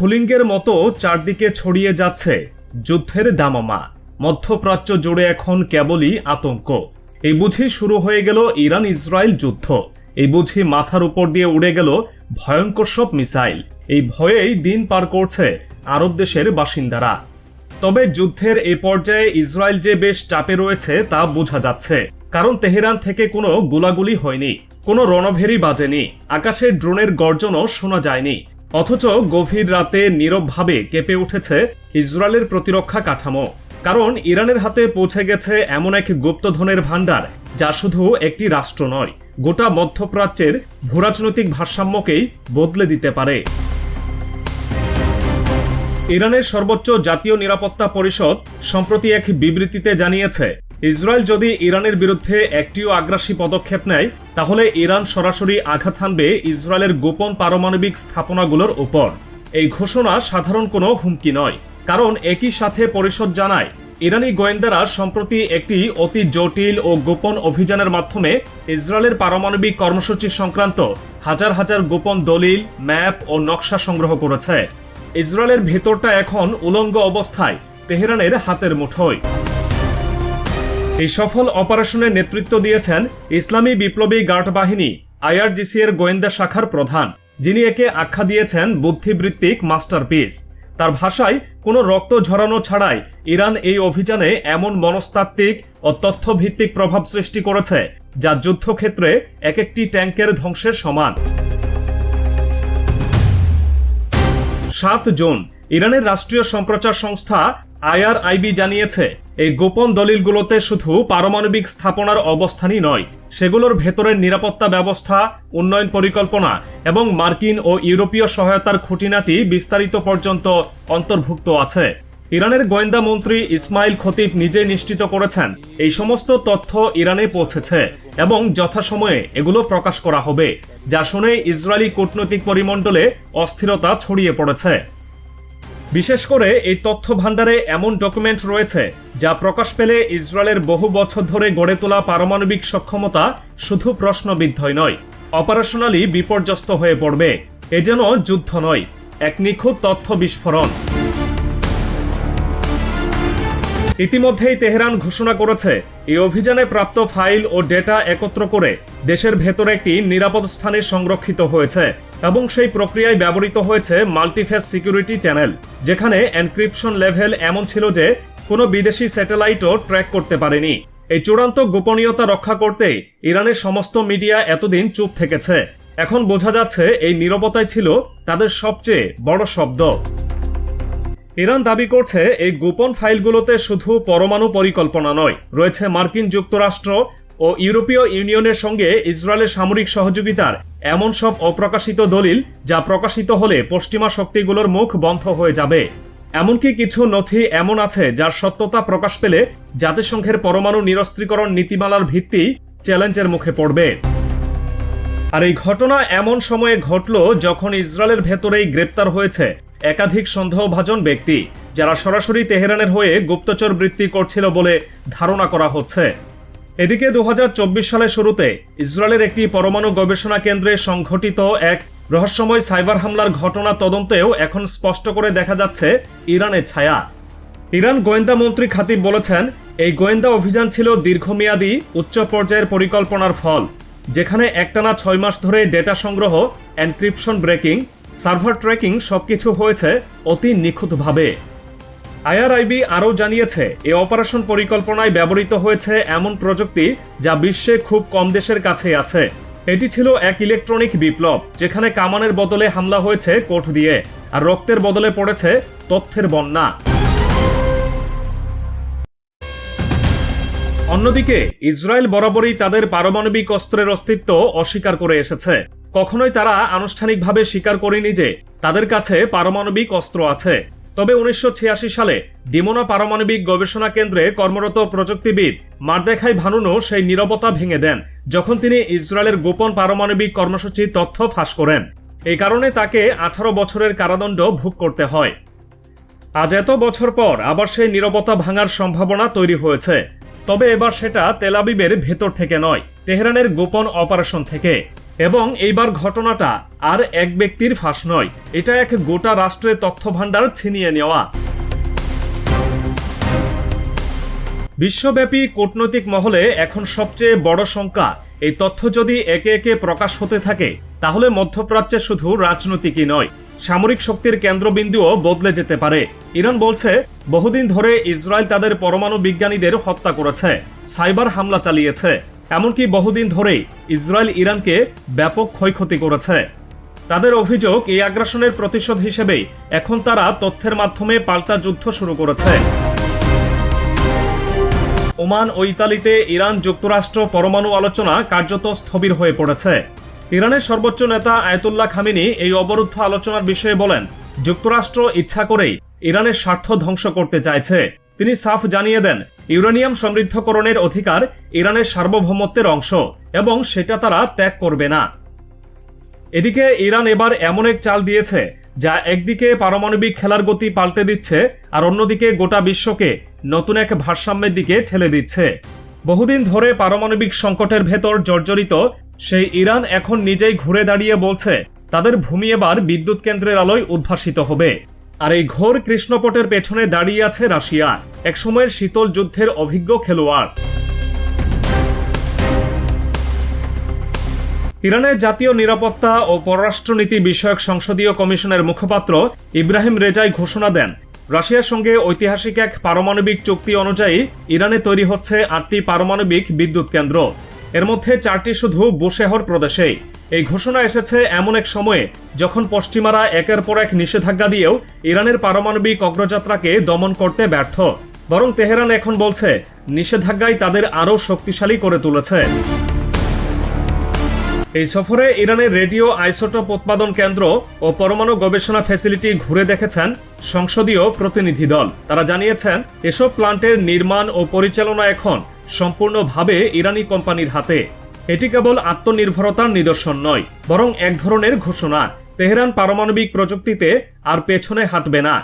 স্ফুলিঙ্গের মতো চারদিকে ছড়িয়ে যাচ্ছে যুদ্ধের দামামা। মধ্যপ্রাচ্য জুড়ে এখন কেবলই আতঙ্ক। এই বুঝি শুরু হয়ে গেল ইরান ইসরায়েল যুদ্ধ। এই বুঝি মাথার উপর দিয়ে উড়ে গেল ভয়ঙ্কর সব মিসাইল। এই ভয়েই দিন পার করছে আরব দেশের বাসিন্দারা। তবে যুদ্ধের এ পর্যায়ে ইসরায়েল যে বেশ চাপে রয়েছে তা বোঝা যাচ্ছে। কারণ তেহরান থেকে কোনো গোলাগুলি হয়নি, কোনো রণভেরি বাজেনি আকাশের ড্রোনের গর্জনও শোনা যায়নি। অথচ গভীর রাতে নীরবভাবে কেঁপে উঠেছে ইসরায়েলের প্রতিরক্ষা কাঠামো। কারণ ইরানের হাতে পৌঁছে গেছে এমন এক গুপ্তধনের ভাণ্ডার, যা শুধু একটি রাষ্ট্র নয়, গোটা মধ্যপ্রাচ্যের ভূরাজনৈতিক ভারসাম্যকেই বদলে দিতে পারে। ইরানের সর্বোচ্চ জাতীয় নিরাপত্তা পরিষদ, সম্প্রতি এক বিবৃতিতে জানিয়েছে ইসরায়েল যদি ইরানের বিরুদ্ধে একটিও আগ্রাসী পদক্ষেপ নেয়, তাহলে ইরান সরাসরি আঘাত হানবে ইসরায়েলের গোপন পারমাণবিক স্থাপনাগুলোর ওপর। এই ঘোষণা সাধারণ কোনো হুমকি নয়, কারণ একই সাথে পরিষদ জানায়, ইরানি গোয়েন্দারা সম্প্রতি একটি অতি জটিল ও গোপন অভিযানের মাধ্যমে ইসরায়েলের পারমাণবিক কর্মসূচি সংক্রান্ত হাজার হাজার গোপন দলিল, ম্যাপ ও নকশা সংগ্রহ করেছে। ইসরায়েলের ভেতরটা এখন উলঙ্গ অবস্থায় তেহরানের হাতের মুঠোয়। এই সফল অপারেশনের নেতৃত্ব দিয়েছেন ইসলামী বিপ্লবী গার্ড বাহিনী আইআরজিসি এর গোয়েন্দা শাখার প্রধান, যিনি একে আখ্যা দিয়েছেন বুদ্ধিবৃত্তিক মাস্টারপিস। তার ভাষায়, কোনো রক্ত ঝরানো ছাড়াই ইরান এই অভিযানে এমন মনস্তাত্ত্বিক ও তথ্যভিত্তিক প্রভাব সৃষ্টি করেছে, যা যুদ্ধক্ষেত্রে এক একটি ট্যাঙ্কের ধ্বংসের সমান। সাত জুন, ইরানের রাষ্ট্রীয় সম্প্রচার সংস্থা আইআরআইবি জানিয়েছে এই গোপন দলিলগুলোতে শুধু পারমাণবিক স্থাপনার অবস্থানই নয়, সেগুলোর ভেতরের নিরাপত্তা ব্যবস্থা, উন্নয়ন পরিকল্পনা এবং মার্কিন ও ইউরোপীয় সহায়তার খুঁটিনাটি বিস্তারিত পর্যন্ত অন্তর্ভুক্ত আছে। ইরানের গোয়েন্দা মন্ত্রী ইসমাইল খতিব নিজে নিশ্চিত করেছেন, এই সমস্ত তথ্য ইরানে পৌঁছেছে এবং যথাসময়ে এগুলো প্রকাশ করা হবে, যা শুনে ইসরায়েলি কূটনৈতিক পরিমণ্ডলে অস্থিরতা ছড়িয়ে পড়েছে। বিশেষ করে এই তথ্য ভাণ্ডারে এমন ডকুমেন্ট রয়েছে যা প্রকাশ পেলে ইসরায়েলের বহু বছর ধরে গড়ে তোলা পারমাণবিক সক্ষমতা শুধু প্রশ্নবিদ্ধই নয় অপারেশনালি বিপর্যস্ত হয়ে পড়বে। এ যেন যুদ্ধ নয়, এক নিখুঁত তথ্য বিস্ফোরণ। ইতিমধ্যেই তেহরান ঘোষণা করেছে, এই অভিযানে প্রাপ্ত ফাইল ও ডেটা একত্র করে দেশের ভেতরে একটি নিরাপদ স্থানে সংরক্ষিত হয়েছে। এবং সেই প্রক্রিয়ায় ব্যবহৃত হয়েছে মাল্টিফেস সিকিউরিটি চ্যানেল, যেখানে এনক্রিপশন লেভেল এমন ছিল যে কোনো বিদেশি স্যাটেলাইটও ট্র্যাক করতে পারেনি। এই চূড়ান্ত গোপনীয়তা রক্ষা করতে ইরানের সমস্ত মিডিয়া এতদিন চুপ থেকেছে। এখন বোঝা যাচ্ছে এই নীরবতাই ছিল তাদের সবচেয়ে বড় শব্দ। ইরান দাবি করছে, এই গোপন ফাইলগুলোতে শুধু পরমাণু পরিকল্পনা নয়, রয়েছে মার্কিন যুক্তরাষ্ট্র ও ইউরোপীয় ইউনিয়নের সঙ্গে ইসরায়েলের সামরিক সহযোগিতার এমন সব অপ্রকাশিত দলিল যা প্রকাশিত হলে পশ্চিমা শক্তিগুলোর মুখ বন্ধ হয়ে যাবে। এমনকি কিছু নথি এমন আছে যার সত্যতা প্রকাশ পেলে জাতিসংঘের পরমাণু নিরস্ত্রীকরণ নীতিমালার ভিত্তি চ্যালেঞ্জের মুখে পড়বে। আর এই ঘটনা এমন সময়ে ঘটল যখন ইসরায়েলের ভেতরেই গ্রেপ্তার হয়েছে একাধিক সন্দেহভাজন ব্যক্তি, যারা সরাসরি তেহরানের হয়ে গুপ্তচর বৃত্তি করছিল বলে ধারণা করা হচ্ছে। এদিকে দু হাজার চব্বিশ সালের শুরুতে ইসরায়েলের একটি পরমাণু গবেষণা কেন্দ্রে সংঘটিত এক রহস্যময় সাইবার হামলার ঘটনা তদন্তেও এখন স্পষ্ট করে দেখা যাচ্ছে ইরানের ছায়া। ইরান গোয়েন্দা মন্ত্রী খাতিব বলেছেন, এই গোয়েন্দা অভিযান ছিল দীর্ঘমেয়াদী, উচ্চ পর্যায়ের পরিকল্পনার ফল, যেখানে একটানা ছয় মাস ধরে ডেটা সংগ্রহ, এনক্রিপশন ব্রেকিং, সার্ভার ট্র্যাকিং সবকিছু হয়েছে অতি নিখুঁতভাবে। আইআরআইবি আরও জানিয়েছে এই অপারেশন পরিকল্পনায় ব্যবহৃত হয়েছে এমন প্রযুক্তি যা বিশ্বে খুব কম দেশের কাছেই আছে। এটি ছিল এক ইলেকট্রনিক বিপ্লব, যেখানে কামানের বদলে হামলা হয়েছে কোর্ট দিয়ে, আর রক্তের বদলে পড়েছে তথ্যের বন্যা। অন্যদিকে, ইসরায়েল বরাবরই তাদের পারমাণবিক অস্ত্রের অস্তিত্ব অস্বীকার করে এসেছে। কখনোই তারা আনুষ্ঠানিকভাবে স্বীকার করেনি যে তাদের কাছে পারমাণবিক অস্ত্র আছে। তবে উনিশশো ছিয়াশি সালে ডিমোনা পারমাণবিক গবেষণা কেন্দ্রে কর্মরত প্রযুক্তিবিদ মারদেখাই ভানুনও সেই নিরবতা ভেঙে দেন, যখন তিনি ইসরায়েলের গোপন পারমাণবিক কর্মসূচির তথ্য ফাঁস করেন। এই কারণে তাকে আঠারো বছরের কারাদণ্ড ভোগ করতে হয়। আজ এত বছর পর আবার সেই নিরবতা ভাঙার সম্ভাবনা তৈরি হয়েছে। তবে এবার সেটা তেলাবিবের ভেতর থেকে নয়, তেহরানের গোপন অপারেশন থেকে। এবং এইবার ঘটনাটা আর এক ব্যক্তির ফাঁস নয়। এটা এক গোটা রাষ্ট্রের তথ্য ভাণ্ডার ছিনিয়ে নেওয়া। বিশ্বব্যাপী কূটনৈতিক মহলে এখন সবচেয়ে বড় শঙ্কা, এই তথ্য যদি একে একে প্রকাশ হতে থাকে, তাহলে মধ্যপ্রাচ্যে শুধু রাজনৈতিকই নয়, সামরিক শক্তির কেন্দ্রবিন্দুও বদলে যেতে পারে। ইরান বলছে, বহুদিন ধরে ইসরায়েল তাদের পরমাণু বিজ্ঞানীদের হত্যা করেছে, সাইবার হামলা চালিয়েছে। এমনকি বহুদিন ধরেই ইসরায়েল ইরানকে ব্যাপক ক্ষয়ক্ষতি করেছে। তাদের অভিযোগ, এই আগ্রাসনের প্রতিশোধ হিসেবেই এখন তারা তথ্যের মাধ্যমে পাল্টা যুদ্ধ শুরু করেছে। ওমান ও ইতালিতে ইরান যুক্তরাষ্ট্র পরমাণু আলোচনা কার্যত স্থবির হয়ে পড়েছে। ইরানের সর্বোচ্চ নেতা আয়তুল্লাহ খামিনি এই অবরুদ্ধ আলোচনার বিষয়ে বলেন, যুক্তরাষ্ট্র ইচ্ছা করেই ইরানের স্বার্থ ধ্বংস করতে চাইছে। তিনি সাফ জানিয়ে দেন ইউরেনিয়াম সমৃদ্ধকরণের অধিকার ইরানের সার্বভৌমত্বের অংশ এবং সেটা তারা ত্যাগ করবে না। এদিকে ইরান এবার এমন এক চাল দিয়েছে যা একদিকে পারমাণবিক খেলার গতি পাল্টে দিচ্ছে আর অন্যদিকে গোটা বিশ্বকে নতুন এক ভারসাম্যের দিকে ঠেলে দিচ্ছে। বহুদিন ধরে পারমাণবিক সংকটের ভেতর জর্জরিত সেই ইরান এখন নিজেই ঘুরে দাঁড়িয়ে বলছে, তাদের ভূমি এবার বিদ্যুৎ কেন্দ্রের আলোয় উদ্ভাসিত হবে। আর এই ঘোর কৃষ্ণপটের পেছনে দাঁড়িয়ে আছে রাশিয়া। একসময়ের শীতল যুদ্ধের অভিজ্ঞ খেলোয়াড়। ইরানের জাতীয় নিরাপত্তা ও পররাষ্ট্রনীতি বিষয়ক সংসদীয় কমিশনের মুখপাত্র ইব্রাহিম রেজাই ঘোষণা দেন, রাশিয়ার সঙ্গে ঐতিহাসিক এক পারমাণবিক চুক্তি অনুযায়ী ইরানে তৈরি হচ্ছে আটটি পারমাণবিক বিদ্যুৎ কেন্দ্র। এর মধ্যে চারটি শুধু বুশেহর প্রদেশেই। এই ঘোষণা এসেছে এমন এক সময়ে যখন পশ্চিমারা একের পর এক নিষেধাজ্ঞা দিয়েও ইরানের পারমাণবিক অগ্রযাত্রাকে দমন করতে ব্যর্থ। বরং তেহরান এখন বলছে, নিষেধাজ্ঞাই তাদের আরও শক্তিশালী করে তুলেছে। এই সফরে ইরানের রেডিও আইসোটোপ উৎপাদন কেন্দ্র ও পরমাণু গবেষণা ফ্যাসিলিটি ঘুরে দেখেছেন সংসদীয় প্রতিনিধি দল। তারা জানিয়েছেন, এসব প্লান্টের নির্মাণ ও পরিচালনা এখন সম্পূর্ণভাবে ইরানি কোম্পানির হাতে। এটি কেবল আত্মনির্ভরতার নিদর্শন নয়, বরং এক ধরনের ঘোষণা। তেহরান পারমাণবিক প্রযুক্তিতে আর পেছনে হাঁটবে না।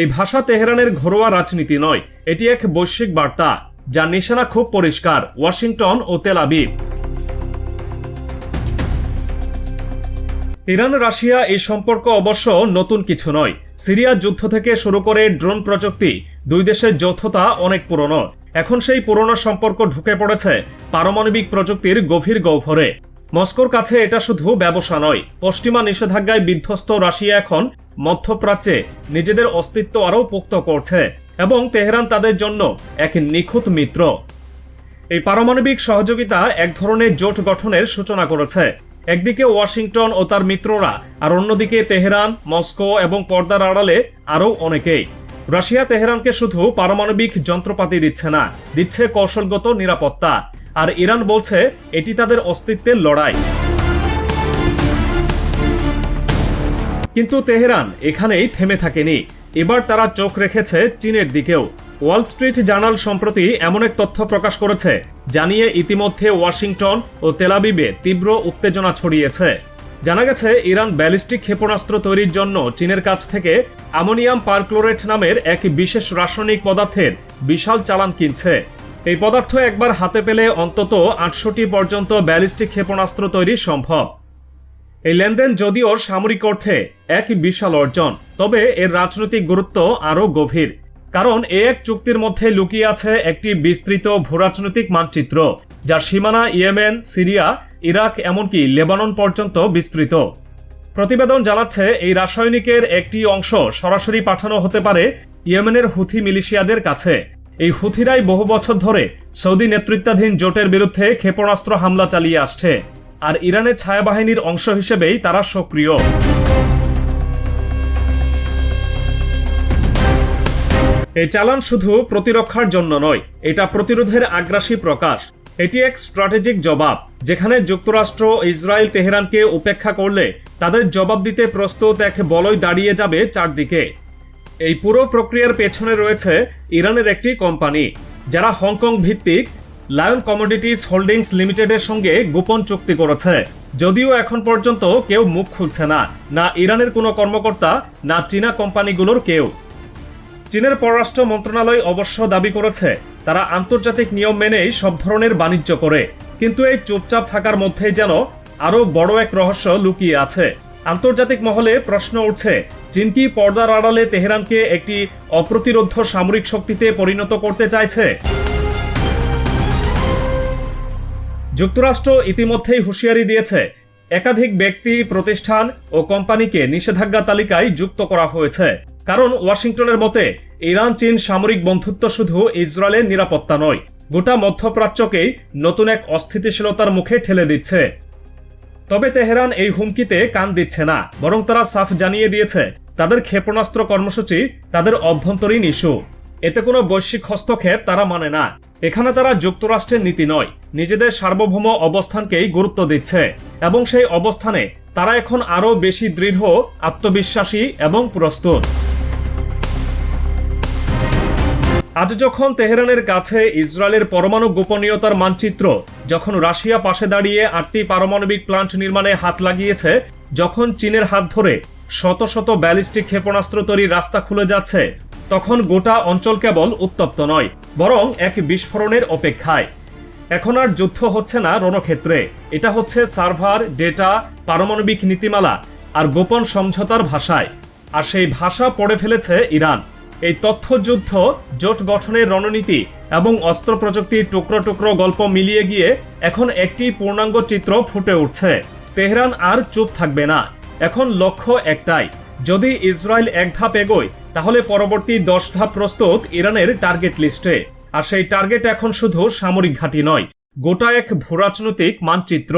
এই ভাষা তেহরানের ঘরোয়া রাজনীতি নয়। এটি এক বৈশ্বিক বার্তা, যার নিশানা খুব পরিষ্কার, ওয়াশিংটন ও তেল আবিব। ইরান, রাশিয়া এই সম্পর্ক অবশ্য নতুন কিছু নয়। সিরিয়া যুদ্ধ থেকে শুরু করে ড্রোন প্রযুক্তি দুই দেশের যৌথতা অনেক পুরনো। এখন সেই পুরনো সম্পর্ক ঢুকে পড়েছে পারমাণবিক প্রযুক্তির গভীর গহ্বরে। মস্কোর কাছে এটা শুধু ব্যবসা নয়, পশ্চিমা নিষেধাজ্ঞায় বিধ্বস্ত রাশিয়া এখন মধ্যপ্রাচ্যে নিজেদের অস্তিত্ব আরও পোক্ত করছে এবং তেহরান তাদের জন্য এক নিখুঁত মিত্র। এই পারমাণবিক সহযোগিতা এক ধরনের জোট গঠনের সূচনা করেছে। একদিকে ওয়াশিংটন ও তার মিত্ররা, আর অন্যদিকে তেহরান, মস্কো এবং পর্দার আড়ালে আরও অনেকেই। রাশিয়া তেহরানকে শুধু পারমাণবিক যন্ত্রপাতি দিচ্ছে না, দিচ্ছে কৌশলগত নিরাপত্তা। আর ইরান বলছে এটি তাদের অস্তিত্বের লড়াই। কিন্তু তেহরান এখানেই থেমে থাকেনি। এবার তারা চোখ রেখেছে চীনের দিকেও। ওয়াল স্ট্রিট জার্নাল সম্প্রতি এমন এক তথ্য প্রকাশ করেছে, জানিয়ে ইতিমধ্যে ওয়াশিংটন ও তেলাবিবে তীব্র উত্তেজনা ছড়িয়েছে। জানা গেছে, ইরান ব্যালিস্টিক ক্ষেপণাস্ত্র তৈরির জন্য চীনের কাছ থেকে অ্যামোনিয়াম পারক্লোরেট নামের এক বিশেষ রাসায়নিক পদার্থের বিশাল চালান কিনছে। এই পদার্থ একবার হাতে পেলে অন্তত আটশোটি পর্যন্ত ব্যালিস্টিক ক্ষেপণাস্ত্র তৈরি সম্ভব। এই লেনদেন যদিও সামরিক অর্থে এক বিশাল অর্জন, তবে এর রাজনৈতিক গুরুত্ব আরও গভীর, কারণ এ এক চুক্তির মধ্যে লুকিয়ে আছে একটি বিস্তৃত ভূরাজনৈতিক মানচিত্র, যার সীমানা ইয়েমেন, সিরিয়া, ইরাক এমনকি লেবানন পর্যন্ত বিস্তৃত। প্রতিবেদন জানাচ্ছে, এই রাসায়নিকের একটি অংশ সরাসরি পাঠানো হতে পারে ইয়েমেনের হুথি মিলিশিয়াদের কাছে। এই হুথিরাই বহু বছর ধরে সৌদি নেতৃত্বাধীন জোটের বিরুদ্ধে ক্ষেপণাস্ত্র হামলা চালিয়ে আসছে, আর ইরানের ছায়াবাহিনীর অংশ হিসেবেই তারা সক্রিয়। এই চালান শুধু প্রতিরক্ষার জন্য নয়, এটা প্রতিরোধের আগ্রাসী প্রকাশ। এটি এক স্ট্র্যাটেজিক জবাব, যেখানে যুক্তরাষ্ট্র, ইসরায়েল, তেহরানকে উপেক্ষা করলে তাদের জবাব দিতে প্রস্তুত এক বলয় দাঁড়িয়ে যাবে চারদিকে। এই পুরো প্রক্রিয়ার পেছনে রয়েছে ইরানের একটি কোম্পানি, যারা হংকং ভিত্তিক লায়ন কমোডিটিস হোল্ডিংস লিমিটেডের সঙ্গে গোপন চুক্তি করেছে। যদিও এখন পর্যন্ত কেউ মুখ খুলছে না না ইরানের কোনো কর্মকর্তা, না চীনা কোম্পানিগুলোর কেউ। চীনের পররাষ্ট্র মন্ত্রণালয় অবশ্য দাবি করেছে, তারা আন্তর্জাতিক নিয়ম মেনেই সব ধরনের বাণিজ্য করে, কিন্তু এই চুপচাপ থাকার মধ্যেই যেন আরও বড় এক রহস্য লুকিয়ে আছে। আন্তর্জাতিক মহলে প্রশ্ন উঠছে চীন পর্দার আড়ালে তেহরানকে একটি অপ্রতিরোধ্য সামরিক শক্তিতে পরিণত করতে চাইছে। যুক্তরাষ্ট্র ইতিমধ্যেই হুঁশিয়ারি দিয়েছে, একাধিক ব্যক্তি, প্রতিষ্ঠান ও কোম্পানিকে নিষেধাজ্ঞা তালিকায় যুক্ত করা হয়েছে। কারণ ওয়াশিংটনের মতে, ইরান, চীন সামরিক বন্ধুত্ব শুধু ইসরায়েলের নিরাপত্তা নয়, গোটা মধ্যপ্রাচ্যকেই নতুন এক অস্থিতিশীলতার মুখে ঠেলে দিচ্ছে। তবে তেহরান এই হুমকিতে কান দিচ্ছে না, বরং তারা সাফ জানিয়ে দিয়েছে, তাদের ক্ষেপণাস্ত্র কর্মসূচি তাদের অভ্যন্তরীণ ইস্যু। এতে কোনো বৈশ্বিক হস্তক্ষেপ তারা মানে না। এখানে তারা যুক্তরাষ্ট্রের নীতি নয়, নিজেদের সার্বভৌম অবস্থানকেই গুরুত্ব দিচ্ছে, এবং সেই অবস্থানে তারা এখন আরও বেশি দৃঢ়, আত্মবিশ্বাসী এবং প্রস্তুত। আজ যখন তেহরানের কাছে ইসরায়েলের পরমাণু গোপনীয়তার মানচিত্র, যখন রাশিয়া পাশে দাঁড়িয়ে আটটি পারমাণবিক প্লান্ট নির্মাণে হাত লাগিয়েছে, যখন চীনের হাত ধরে শত শত ব্যালিস্টিক ক্ষেপণাস্ত্র তৈরির রাস্তা খুলে যাচ্ছে, তখন গোটা অঞ্চল কেবল উত্তপ্ত নয়, বরং এক বিস্ফোরণের অপেক্ষায়। এখন আর যুদ্ধ হচ্ছে না রণক্ষেত্রে, এটা হচ্ছে সার্ভার, ডেটা, পারমাণবিক নীতিমালা আর গোপন সমঝোতার ভাষায়। আর সেই ভাষা পড়ে ফেলেছে ইরান। এই তথ্যযুদ্ধ, জোট গঠনের রণনীতি এবং অস্ত্র প্রযুক্তির টুকরো টুকরো গল্প মিলিয়ে গিয়ে এখন একটি পূর্ণাঙ্গ চিত্র ফুটে উঠছে। তেহরান আর চুপ থাকবে না। এখন লক্ষ্য একটাই, যদি ইসরায়েল এক ধাপ এগোয়, তাহলে পরবর্তী দশ ধাপ প্রস্তুত ইরানের টার্গেট লিস্টে। আর সেই টার্গেট এখন শুধু সামরিক ঘাঁটি নয়, গোটা এক ভূরাজনৈতিক মানচিত্র।